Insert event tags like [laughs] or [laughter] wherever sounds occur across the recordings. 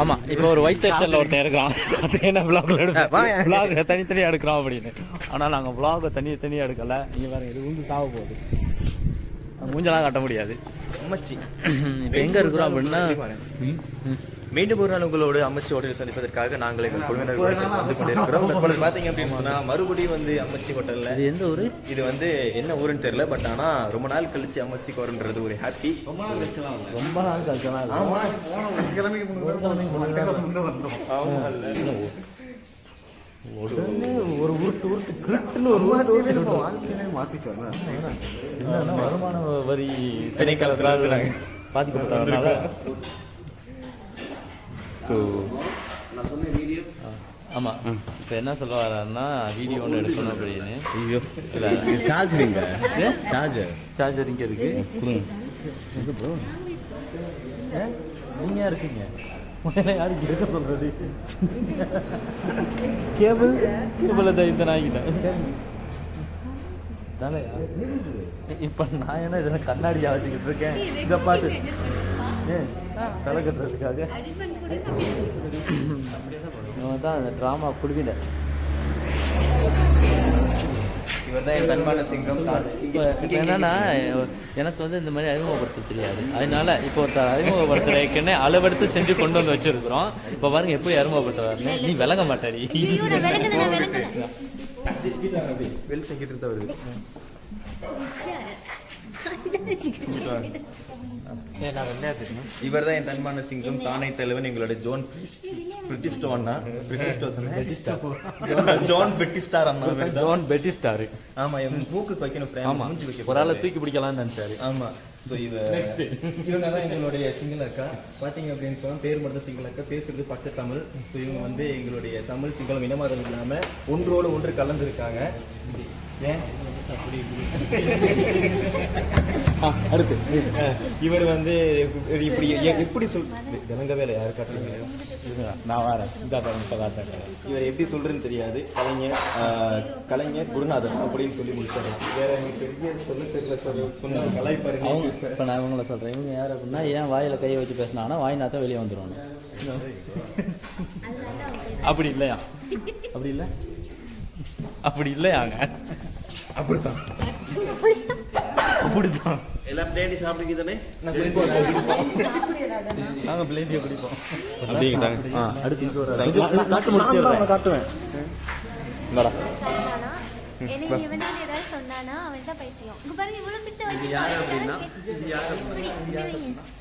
ஆமா இப்போ ஒரு வைத்தறிச்சல்ல ஒருத்தன் இருக்கான் அது என்ன vlogல எடுப்பேன் vlog தனித்தனியா எடுக்கிறோம் அப்படின்னு. ஆனா நாங்க vlog தனி தனியா எடுக்கல. நீங்க பாருங்க இது வந்து சாவ போகுது. மூஞ்செல்லாம் காட்ட முடியாது. இப்போ எங்க இருக்கிறோம் அப்படின்னா மீண்டும் ஒரு நாள் உங்களோடு அம்மச்சி ஹோட்டலில் சந்திப்பதற்காக நாங்கள் எங்கள் குழுவினர்களுடன் வந்து கொண்டிருக்கிறோம். பார்த்தீங்க அப்படின்னு சொன்னா மறுபடியும் வந்து அம்மச்சி ஹோட்டல்ல இது எந்த ஊரு? இது வந்து என்ன ஊருன்னு தெரியல பட் ஆனா ரொம்ப நாள் கழிச்சு அம்மச்சி கோரன்றது ஒரு ஹாப்பி ரொம்ப நாள் கழிச்சலாம் உடனே ஒரு உருட்டு உருட்டு கிருட்டுன்னு ஒரு உருட்டு உருட்டு. என்னன்னா வருமான வரி திணைக்களத்தினால் பாதிக்கப்பட்டதுனால ஸோ ஆமா. இப்போ என்ன சொல்ல வர்றாருன்னா வீடியோ ஒன்று எடுக்கணும் அப்படின்னு. ஐயோ. இல்லை. சார்ஜர் எங்க சார்ஜர் சார்ஜர் இங்கே இருக்கு. கொடுங்க. எது ப்ரோ நீங்க யார் இருக்கீங்க? உடனே யாருக்கு இருக்க சொல்றது? கேபிள் கேபிள் தான் இந்த நாய்கிட்ட. தானேயா? இப்போ நான் என்ன இதில் கண்ணாடியா வச்சுக்கிட்டு இருக்கேன்? இதை பார்த்து கட்டுறதுக்காக இவன் தான் அந்த ட்ராமா குழுவில இவர் தான் என் அன்பான சிங்கம் தான். இப்போ இப்போ என்னன்னா எனக்கு வந்து இந்த மாதிரி அறிமுகப்படுத்த தெரியாது. அதனால இப்போ ஒருத்தர் அறிமுகப்படுத்துறதுக்குன்னு அளவெடுத்து செஞ்சு கொண்டு வந்து வச்சிருக்கிறோம். இப்போ பாருங்க எப்படி அறிமுகப்படுத்துவாருன்னு நீ விளங்க மாட்டாடி. வெளி செஞ்சுட்டு இருந்தா வருது இவர் தான் என் அன்பான சிங்கம் தானே தலைவன் எங்களோட ஜோன் பிரிட்டிஸ்டோ அண்ணா. பிரிட்டிஸ்டோ ஜான் பிரிட்டிஸ்டார் அண்ணா. ஜோன் பெட்டி ஸ்டாரு ஆமா என் மூக்குக்கு வைக்கணும் ஆமா. ஒரு ஆளை தூக்கி பிடிக்கலாம்னு நினைச்சாரு. ஆமா. ஸோ இவ இவங்க தான் எங்களுடைய சிங்கிள் அக்கா. பார்த்தீங்க அப்படின்னு சொன்னா பேர் மட்டும் சிங்கிள் அக்கா. பேசுறது பச்சை தமிழ். ஸோ இவங்க வந்து எங்களுடைய தமிழ் சிங்களம் இனமாதம் இல்லாம ஒன்றோடு ஒன்று கலந்துருக்காங்க. ஏன்? அடுத்து. இவர் வந்து இப்படி எப்படி சொல் விளங்கவே இல்லை யாரு காட்டுறீங்க நான் வரேன். இந்த காட்டுறேன் இவர் எப்படி சொல்றதுன்னு தெரியாது. கலைஞர் கலைஞர் குருநாதர் அப்படின்னு சொல்லி முடிச்சாரு. வேற எனக்கு பெரிய சொல்ல தெரியல சொல்லி சொன்ன கலாய்ப்பாரு அவங்க இப்போ நான் இவங்கள சொல்கிறேன் இவங்க யார் அப்படின்னா ஏன் வாயில கையை வச்சு பேசினாங்கன்னா வாய் நாத்தான் வெளியே வந்துடுவாங்க அப்படி இல்லையா? [laughs] அப்படி இல்லை? அப்படி இல்லையாங்க? அப்படித்தான். அப்படிதான் எல்லாம் பிளேடி சாப்பிடுங்க தானே. அப்படிங்கிறாங்க அடுத்து காட்டு முடிச்சிடுறேன் காட்டுவேன். சொன்னானா அவன் தான் பைத்தியம் இங்க பாருங்க இவ்வளவு வந்து யாரு வைங்க.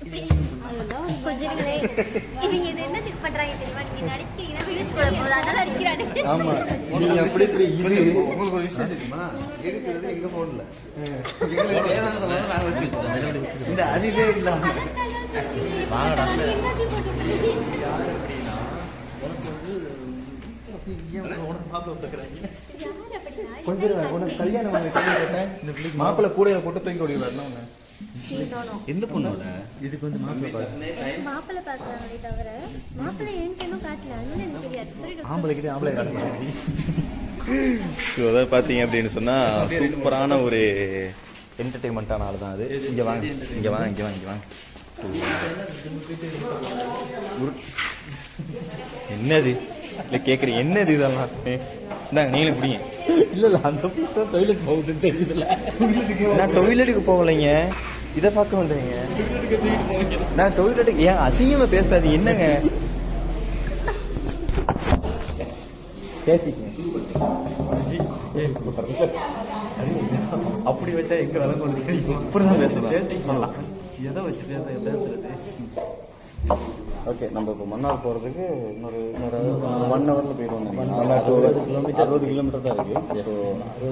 இப்படி. கொஞ்சம் இருங்களே. இவங்க இது என்ன திக் பண்றாங்க தெரியுமா? நீங்க நடிக்கிறீங்கன்னா வியூஸ் போட போது அதனால அடிக்கிறானு ஆமா. நீங்க எப்படி இப்படி இது? உங்களுக்கு ஒரு விஷயம் தெரியுமா? எடுக்கிறது எங்க போன்ல எங்களுக்கு தேவையானதை வந்து நாங்க வச்சு வச்சுட்டோம் இந்த அறிவே இல்லாம. வாங்கடா. எல்லாத்தையும் போட்டு கொஞ்சம் இரு, உனக்கு கல்யாணம் வாங்க கேள்வி கேட்டேன் மாப்பிள்ளை கூட போட்டு தூக்கி ஓடிடுவாருன்னா உன்னை என்ன பொண்ணோட? இதுக்கு வந்து மாப்பிள்ளை மாப்பிள்ளை பாக்குறாங்களே தவிர மாப்பிள்ளை எனக்கு இன்னும் காட்டல? அதனால எனக்கு தெரியாது. சொல்லிட்டு ஆம்பளைக்கிட்டே ஆம்பளை காட்டுறாங்க ஸோ அதாவது பார்த்தீங்க அப்படின்னு சொன்னால் சூப்பரான ஒரு என்டர்டெயின்மெண்ட்டான ஆள் தான் அது. இங்கே வாங்க இங்கே வாங்க இங்கே வாங்க இங்கே வாங்க. என்னது? இல்லை கேட்குறீங்க என்னது இதெல்லாம்? இந்தாங்க நீங்களும் பிடிங்க இல்ல இல்ல அந்த புத்தகம் டாய்லெட் போகுதுன்னு தெரியுதுல்ல. நான் டொய்லெட்டுக்கு போகலைங்க. இதை பார்க்க வந்தேங்க. நான் டொய்லெட்டுக்கு ஏன் அசிங்கமாக பேசாது என்னங்க? பேசிக்கங்க. அப்படி வச்சா எங்க விலை கொண்டு இப்படிதான். பேசிக்கலாம் எதை வச்சு பேச பேசுறது? ஓகே நம்ம இப்போ மன்னார் போகிறதுக்கு இன்னொரு இன்னொரு ஒன் ஹவரில் போயிடுவோம் அறுபது கிலோமீட்டர். அறுபது கிலோமீட்டர் தான் இருக்கு. ஸோ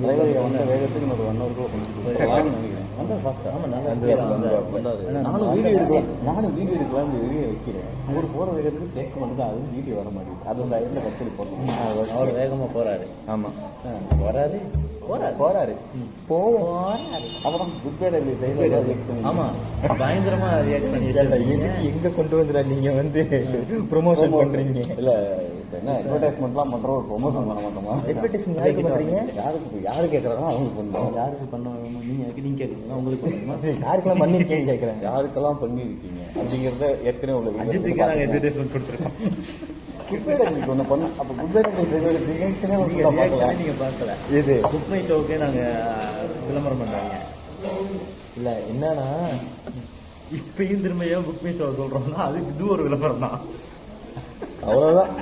டிரைவர் வந்த வேகத்துக்கு இன்னொரு ஒன் ஹவருக்கு கொஞ்சம் நினைக்கிறேன். வந்தா ஃபாஸ்ட்டாக நல்லா வந்து. நானும் வீடியோ எடுக்கலாம் நானும் வீடியோ எடுக்கலாம் வீடியோ வைக்கிறேன். அவர் போகிற வேகத்துக்கு சேர்க்க மட்டும் தான் அது வீடியோ வர மாட்டேங்குது. அது சைடில் கத்தடி போட்டோம் அவர் வேகமா போறாரு. ஆமாம் வராரு. போறாரு போவோம். அப்புறம் குட் பை டைலர் ஆமா. பயங்கரமா ரியாக்ட் பண்ணி எங்க கொண்டு வந்துடா நீங்க வந்து ப்ரொமோஷன் பண்றீங்க. இல்ல என்ன அட்வர்டைஸ்மெண்ட்லாம் பண்றோம் ஒரு ப்ரொமோஷன் பண்ண மாட்டோமா? Advertisement யாருக்கு பண்றீங்க? யாருக்கு யாரு கேட்கறாங்களோ அவங்களுக்கு பண்ணுவோம். யாருக்கு பண்ண நீங்க நீங்க கேட்குறீங்களா உங்களுக்கு பண்ணுமா யாருக்கெல்லாம் பண்ணிருக்கேன்னு கேட்குறேன் யாருக்கெல்லாம் பண்ணியிருக்கீங்க அப்படிங்கிறத ஏற்கனவே உள்ள அஜித்துக்கு நாங்கள் அட்வர்டைஸ்மெண்ட் கொடுத்துருக்கோம். ஒன்று பண்ண அப்போ குட்பேட் ரியாக்ஷனே நீங்க பார்க்கலாம் நீங்க பார்க்கல இது புக் மை ஷோக்கே நாங்க விளம்பரம் பண்றாங்க இல்ல என்னன்னா இப்பயும் திரும்ப ஏன் புக் மை ஷோ சொல்றோம்னா அதுக்கு இது ஒரு விளம்பரம் தான் அவ்வளோதான்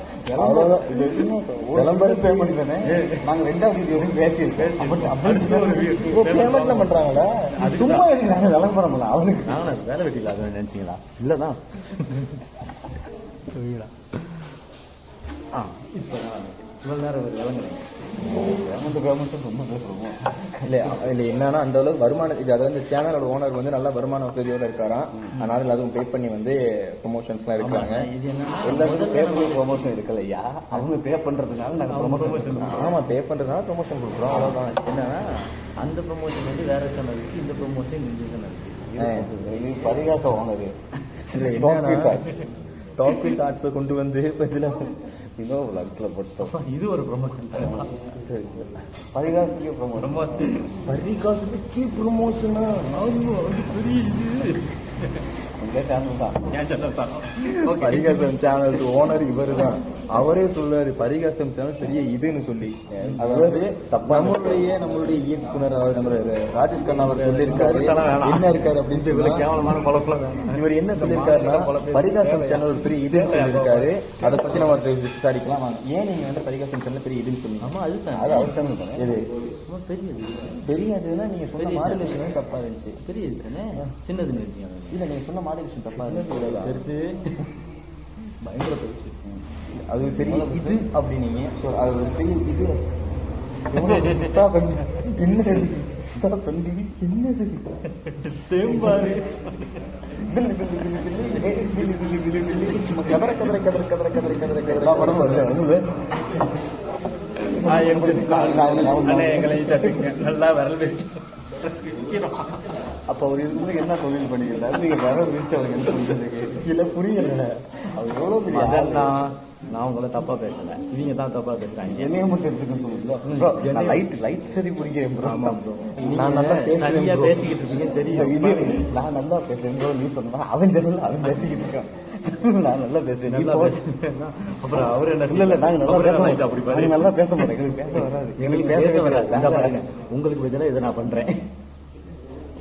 விளம்பரம் பே பண்ணி தானே நாங்கள் ரெண்டாவது வீடியோ பேசியிருக்கேன் பேமெண்ட்ல பண்றாங்களா சும்மா இருக்கு நாங்கள் விளம்பரம் பண்ணல அவனுக்கு. வேலை வெட்டி இல்லாத நினைச்சீங்களா? இல்லதான். [laughs] ஆ இப்போ இவ்வளோ நேரம் விளங்குறீங்க. பேமெண்ட் பேமெண்ட் ரொம்ப பேசுகிறோம் இல்ல இல்ல என்னன்னா அந்த அளவுக்கு வருமானம் இது அது வந்து சேனலோட ஓனர் வந்து நல்ல வருமான வசதியோட இருக்காராம். அதனால எல்லாத்துக்கும் பே பண்ணி வந்து ப்ரொமோஷன்ஸ்லாம் என்ன எல்லாருக்கும் பே பண்ணி ப்ரொமோஷன் எடுக்கலையா? அவங்க பே பண்றதுனால நாங்கள் ப்ரொமோஷன் ஆமா பே பண்றதுனால ப்ரொமோஷன் கொடுக்குறோம். அவ்வளவுதான். என்னன்னா அந்த ப்ரொமோஷன் வந்து வேற சேனலுக்கு இந்த ப்ரொமோஷன் இந்த சேனலுக்கு இது பரிகாச ஓனர் இல்ல என்னன்னா டாக் வித் ஆர்ட்ஸை கொண்டு வந்து இப்ப இதுல இன்னோ விளக்கில் போட்டோம். இது ஒரு ப்ரொமோஷன் சரி பரிகாசத்துக்கே ப்ரொமோஷன் பரிகாசத்துக்கு ப்ரொமோஷனா பெரிய இது. இந்த சேனல் தான். சேனல் தான். பரிகாசம் சேனல் ஓனர் இவரு தான் அவரே சொல்றாரு பரிகாசம் பெரிய இதுன்னு சொல்லி. அது வந்து நம்மளுடைய நம்மளுடைய இயக்குனர் அவர் நம்ம ராஜேஷ் கண்ணா அவர் சொல்லியிருக்காரு. என்ன இருக்காரு அப்படின்னு கேவலமான பழப்பெல்லாம் வேணாம். இவர் என்ன சொல்லியிருக்காருன்னா பரிகாசம் சேனல் ஒரு பெரிய இதுன்னு சொல்லியிருக்காரு. அதை பத்தி நம்ம விசாரிக்கலாம். ஏன் நீங்க வந்து பரிகாசம் சேனல் பெரிய இதுன்னு சொன்னீங்க? ஆமா அதுதான் அது அவர் சேனல் தானே? இது ரொம்ப பெரியது பெரிய இதுன்னா நீங்க சொன்ன மாடுலேஷன் தப்பா இருந்துச்சு. பெரியது தானே? சின்னதுன்னு வச்சுக்கோங்க. இல்ல நீங்க சொன்ன மாடுலேஷன் தப்பா இருந்துச்சு. பெருசு. பயங்கர பெருசு. அது ஒரு பெரிய இது அப்படின்னீங்க So, அது ஒரு பெரிய இது என்னது தண்டி என்னது தேம்பாரு கதற கதற கதற கதற கதற கதற கதற படம் வருது எங்களை நல்லா விரல் வெட்டி அப்ப அவர் இருந்து என்ன தொழில் பண்ணிக்கிறாரு நீங்க வேற வீட்டு அவர் என்ன பண்றதுக்கு இல்ல புரியல அவர் எவ்வளவு பெரிய நான் உங்களை தப்பா பேசல. இவங்க தான் தப்பா பேசுறாங்க. என்னைய மட்டும் நான் லைட் லைட் சரி bro. நான் நல்லா பேசுவேன் சரியா. பேசிக்கிட்டு இருக்கீங்க தெரியும்? நான் நல்லா பேசுறேன். நீ சொன்னா அவன் ஜன்னல் அவன் பேசிக்கிட்டு இருக்கான். நான் நல்லா பேசுவேன் நல்லா போ. பேசுறேன்னா அப்புறம் அவர் என்ன இல்ல இல்ல நாங்க நல்லா பேச அப்படி மாட்டோம். நாங்க நல்லா பேச எங்களுக்கு பேச வராது. எங்களுக்கு பேச வராது உங்களுக்கு பதிலா இதை நான் பண்றேன்.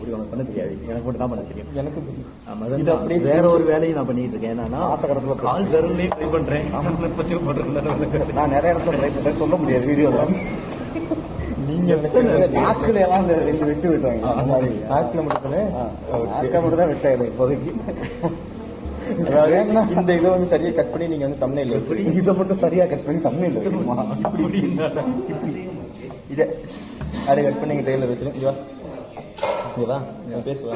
அப்படி உனக்கு பண்ண தெரியாது. எனக்கு மட்டும் தான் பண்ண தெரியும். எனக்கு இது அப்படியே வேற ஒரு வேலையும் நான் பண்ணிட்டு இருக்கேன். என்னன்னா ஆசைக்கடத்துல போய் கால் ஜெரல்லையும் ட்ரை பண்றேன். பண்றேன் நான் நிறைய இடத்துல ட்ரை பண்ணேன் சொல்ல முடியாது வீடியோல நீங்க நாக்குல எல்லாம் இந்த ரெண்டு வெட்டு விட்டாங்க. நாக்கில் மட்டுமே நாக்க மட்டும் தான் வெட்டாயிடும் இப்போதைக்கு இந்த இதை வந்து சரியா கட் பண்ணி நீங்க வந்து எப்படி இதை மட்டும் சரியா கட் பண்ணி தமிழ் இதை கட் பண்ணி இவா நான் பேசுவா.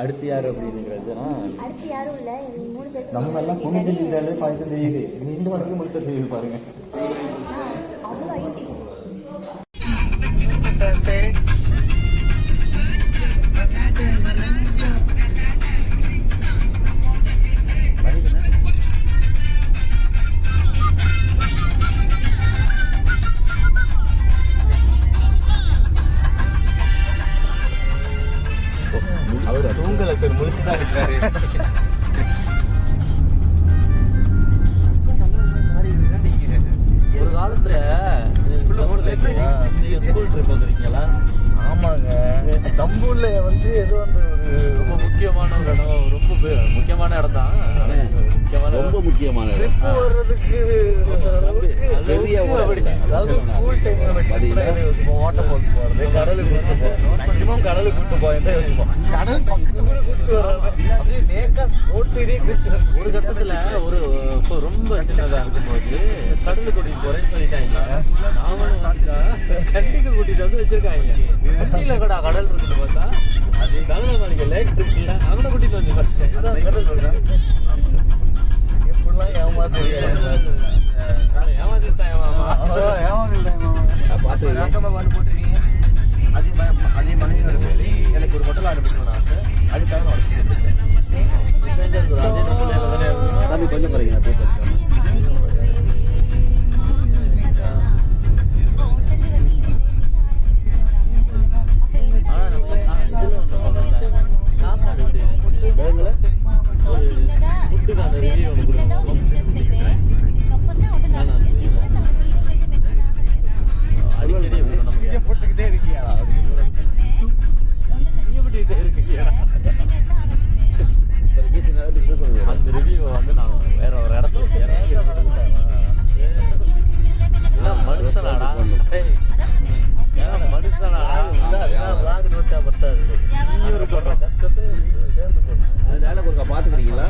அடுத்து யாரு அப்படிங்கிறதுனா அடுத்து யாரும் இல்ல எங்க மூணு பேருக்கு நம்ம எல்லாம் பொண்ணு தெரியுதாலே பாய்க்க தெரியுது. ரெண்டு மணிக்கு மட்டும் தெரியுது பாருங்க. ஏதோ அந்த ஒரு ரொம்ப முக்கியமான ஒரு இடம் ரொம்ப முக்கியமான இடம் தான் முக்கியமான ரொம்ப முக்கியமான இடம். ட்ரிப் வர்றதுக்கு பெரிய. அதாவது ஸ்கூல் டைம்ல? யோசிப்போம் வாட்டர் ஃபால்ஸ் போறது கடலுக்கு கூட்டு போகணும் மேக்ஸிமம் கடலுக்கு கூட்டு போய் தான் யோசிப்போம். கடல் பக்கத்து கூட கூட்டு வராது அப்படியே நேக்கா ரோட் சைடே கூட்டு ஒரு கட்டத்துல ஒரு ரொம்ப சின்னதா இருக்கும்போது கடலுக்கு கூட்டிட்டு போறேன்னு சொல்லிட்டாங்க நாமளும் வந்தா கண்டிக்கு கூட்டிட்டு வந்து வச்சிருக்காங்க. கடல் இருக்குது பார்த்தா அது கடலை மாளிகை லேக் இருக்குல்ல. அவனை கூட்டிட்டு வந்து பார்த்தேன் எப்படிலாம் ஏமாத்துறீங்க? ஏமாத்திட்டான் மாமா எனக்கு ஒரு ஹோட்டல் ஆரம்பிக்கணும்னு ஆசை. அதுக்காக நான் உடச்சு எங்க இருக்குது? இருக்கீங்களா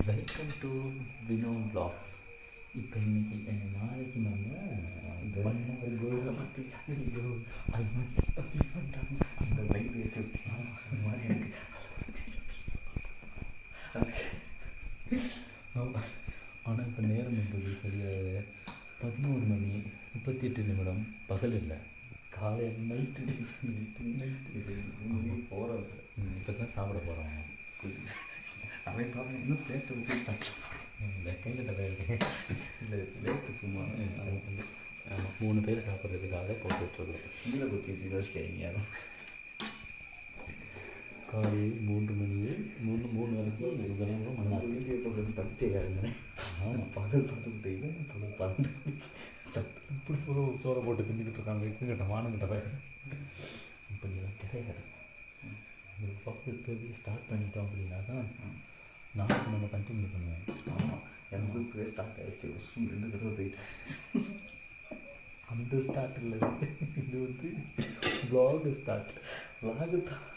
வெல்கம் டு வினோ பிளாக்ஸ் இப்போ இன்னைக்கு அஹ், நாளைக்கு நம்ம பண்ண கோல் பத்தி. ஐயோ அது மாதிரி அப்படி பண்றாங்க. அந்த அந்த மாதிரி எனக்கு. ஆனால் இப்போ நேரம் என்பது சரியாக பதினோரு மணி முப்பத்தி எட்டு நிமிடம். பகல் இல்லை. காலை நைட்டு நைட்டு நைட்டு போகிறோம் இப்போ தான் சாப்பிட போகிறோம் அவன் பாருங்க இன்னும் பிளேட்டை வச்சு தட்டலாம் வெக்கைங்கிட்ட இருக்கேன் இல்லை பிளேட்டு சும்மா. மூணு பேர் சாப்பிட்றதுக்காக போட்டுட்ருக்கோம் கீழே கொட்டி வச்சு யோசிக்காதீங்க யாரும். காலை மூன்று மணி மூணு மூணு வரைக்கும் இருக்கு வீடியோ போடுறது தப்பே யாருங்க ஆமாம் பகல் பார்த்துக்கிட்டே பன்னெண்டு மணிக்கு இப்படி சோறை போட்டு தின்னுக்கிட்டு இருக்காங்க இருக்குங்கிட்ட வானங்கிட்ட போய் இப்படிலாம் கிடையாது. ஒரு பக்கம் இப்போவே ஸ்டார்ட் பண்ணிட்டோம் அப்படின்னா தான் நாளைக்கு நம்ம கண்டினியூ பண்ணுவோம் ஆமாம் எனக்கு இப்போ ஸ்டார்ட் ஆயிடுச்சு. ஒரு ஸ்கூல் ரெண்டு தடவை போயிட்டேன் அந்த ஸ்டார்ட் இல்லை இது வந்து ப்ளாக் ஸ்டார்ட் லாகு தான்.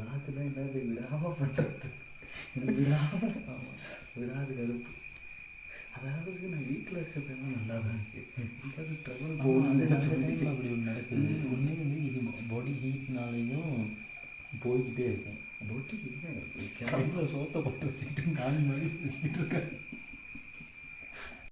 லாகுனா என்னது? விடாமல் பண்ணுறது எனக்கு விடாமல் விடாது கருப்பு. அதாவது நான் வீட்டில் இருக்கிறது நல்லா தான் இருக்கு. எங்கேயாவது ட்ரவல் போகணும்னு அப்படி ஒன்று நடக்குது ஒன்றே வந்து பாடி ஹீட்னாலையும் போய்கிட்டே இருக்கும். பொட்டி கையில் சோத்தை போட்டு வச்சுக்கிட்டு நாலு மணி பேசிக்கிட்டு இருக்கேன்